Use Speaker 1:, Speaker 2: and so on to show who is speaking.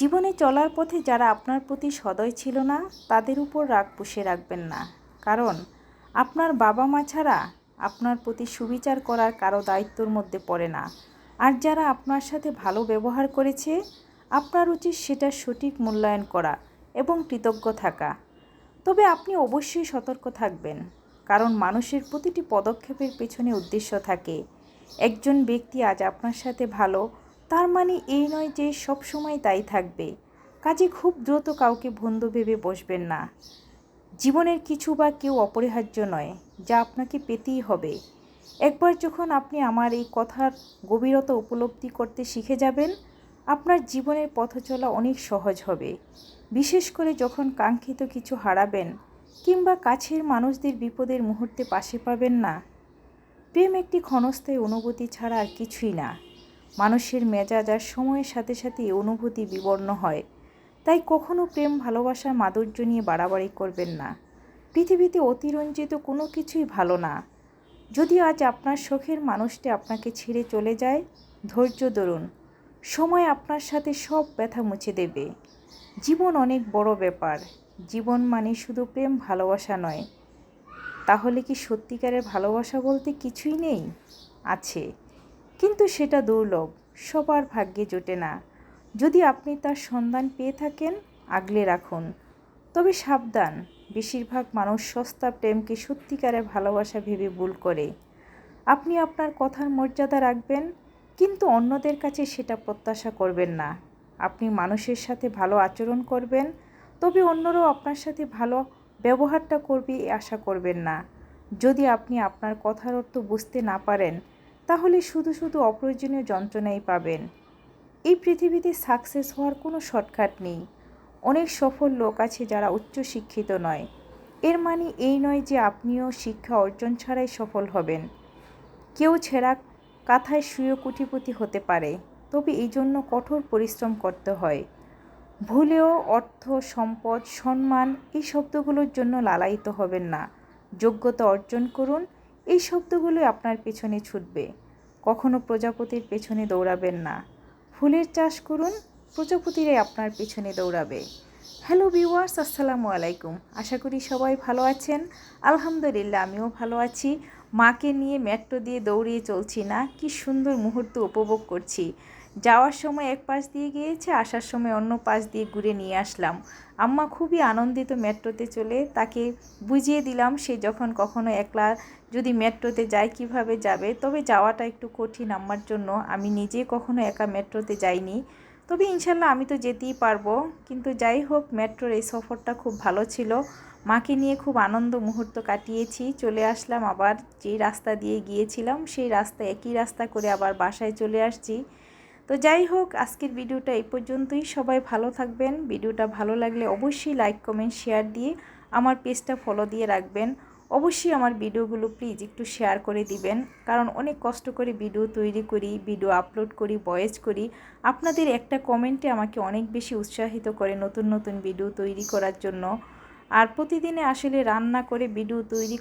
Speaker 1: জীবনে চলার পথে যারা আপনার প্রতি সদয় ছিল না, তাদের উপর রাগ পুষে রাখবেন না। কারণ, আপনার বাবা মা ছাড়া আপনার প্রতি সুবিচার করার কারও দায়িত্বর মধ্যে পড়ে না। আর যারা আপনার সাথে ভালো ব্যবহার করেছে, আপনার উচিত সেটা সঠিক মূল্যায়ন করা এবং কৃতজ্ঞ থাকা। তবে আপনি অবশ্যই সতর্ক থাকবেন, কারণ মানুষের প্রতিটি পদক্ষেপের পেছনে উদ্দেশ্য থাকে। একজন ব্যক্তি আজ আপনার সাথে ভালো তার মানে এই নয় যে সব সময় তাই থাকবে। কাজে খুব দ্রুত কাউকে বন্ধু ভেবে বসবেন না। জীবনের কিছু বা কেউ অপরিহার্য নয়, যা আপনাকে পেতেই হবে। একবার যখন আপনি আমার এই কথার গভীরতা উপলব্ধি করতে শিখে যাবেন, আপনার জীবনের পথ চলা অনেক সহজ হবে। বিশেষ করে যখন কাঙ্ক্ষিত কিছু হারাবেন কিংবা কাছের মানুষদের বিপদের মুহূর্তে পাশে পাবেন না। প্রেম একটি ক্ষণস্থায়ী অনুভূতি ছাড়া আর কিছুই না। মানুষের মেজাজ আর সময়ের সাথে সাথে অনুভূতি বিবর্ণ হয়। তাই কখনো প্রেম ভালোবাসার মাধুর্য নিয়ে বাড়াবাড়ি করবেন না। পৃথিবীতে অতিরঞ্জিত কোনো কিছুই ভালো না। যদি আজ আপনার শখের মানুষটি আপনাকে ছেড়ে চলে যায়, ধৈর্য ধরুন। সময় আপনার সাথে সব ব্যথা মুছে দেবে। জীবন অনেক বড় ব্যাপার। জীবন মানে শুধু প্রেম, ভালোবাসা নয়। তাহলে কি সত্যিকারের ভালোবাসা বলতে কিছুই নেই? আছে। কিন্তু সেটা দুর্লভ, সবার ভাগ্যে জোটে না। যদি আপনি তার সন্ধান পেয়ে থাকেন, আগলে রাখুন। তবে সাবধান, বেশিরভাগ মানুষ সস্তা প্রেমকে সত্যিকারের ভালোবাসা ভেবে ভুল করে। আপনি আপনার কথার মর্যাদা রাখবেন, কিন্তু অন্যদের কাছে সেটা প্রত্যাশা করবেন না। আপনি মানুষের সাথে ভালো আচরণ করবেন, তবে অন্যরাও আপনার সাথে ভালো ব্যবহারটা করবে আশা করবেন না। যদি আপনি আপনার কথার অর্থ বুঝতে না পারেন তাহলে শুধু শুধু অপ্রয়োজনীয় যন্ত্রণাই পাবেন। এই পৃথিবীতে সাকসেস হওয়ার কোনো শর্টকাট নেই। অনেক সফল লোক আছে যারা উচ্চ শিক্ষিত নয়। এর মানে এই নয় যে আপনিও শিক্ষা অর্জন ছাড়াই সফল হবেন। কেউ ছেঁড়া কাথায় শুয়ে কুটিপতি হতে পারে, তবে এই জন্য কঠোর পরিশ্রম করতে হয়। ভুলেও অর্থ, সম্পদ, সম্মান এই শব্দগুলোর জন্য লালায়িত হবেন না। যোগ্যতা অর্জন করুন, এই শব্দগুলোই আপনার পেছনে ছুটবে। কখনো প্রজাপতির পেছনে দৌড়াবেন না। ফুলের চাষ করুন, প্রজাপতিরাই আপনার পেছনে দৌড়াবে। হ্যালো ভিউয়ার্স, আসসালামু আলাইকুম। আশা করি সবাই ভালো আছেন। আলহামদুলিল্লাহ, আমিও ভালো আছি। মাকে নিয়ে মেট্রো দিয়ে দৌড়িয়ে চলছি না। কি সুন্দর মুহূর্ত উপভোগ করছি। যাওয়ার সময় এক পাশ দিয়ে গিয়েছে, আসার সময় অন্য পাশ দিয়ে ঘুরে নিয়ে আসলাম। আম্মা খুবই আনন্দিত মেট্রোতে চলে, তাকে বুঝিয়ে দিলাম সে যখন কখনো একলা যদি মেট্রোতে যায় কীভাবে যাবে, তবে যাওয়াটা একটু কঠিন আমার জন্য। আমি নিজে কখনো একা মেট্রোতে যাইনি। তবে ইনশাল্লাহ আমি তো যেতেই পারব। কিন্তু যাই হোক, মেট্রোর এই সফরটা খুব ভালো ছিল। মাকে নিয়ে খুব আনন্দ মুহূর্ত কাটিয়েছি। চলে আসলাম আবার যেই রাস্তা দিয়ে গিয়েছিলাম, সেই রাস্তা একই রাস্তা করে আবার বাসায় চলে আসছি। তো যাই হোক, আজকের ভিডিওটা এই পর্যন্তই। সবাই ভালো থাকবেন। ভিডিওটা ভালো লাগলে অবশ্যই লাইক, কমেন্ট, শেয়ার দিয়ে আমার পেজটা ফলো দিয়ে রাখবেন। অবশ্যই আমার ভিডিওগুলো প্লিজ একটু শেয়ার করে দিবেন। কারণ অনেক কষ্ট করে ভিডিও তৈরি করি, ভিডিও আপলোড করি, ভয়েস করি। আপনাদের একটা কমেন্টে আমাকে অনেক বেশি উৎসাহিত করে নতুন নতুন ভিডিও তৈরি করার জন্য। আর প্রতিদিনে আসলে রান্না করে ভিডিও তৈরি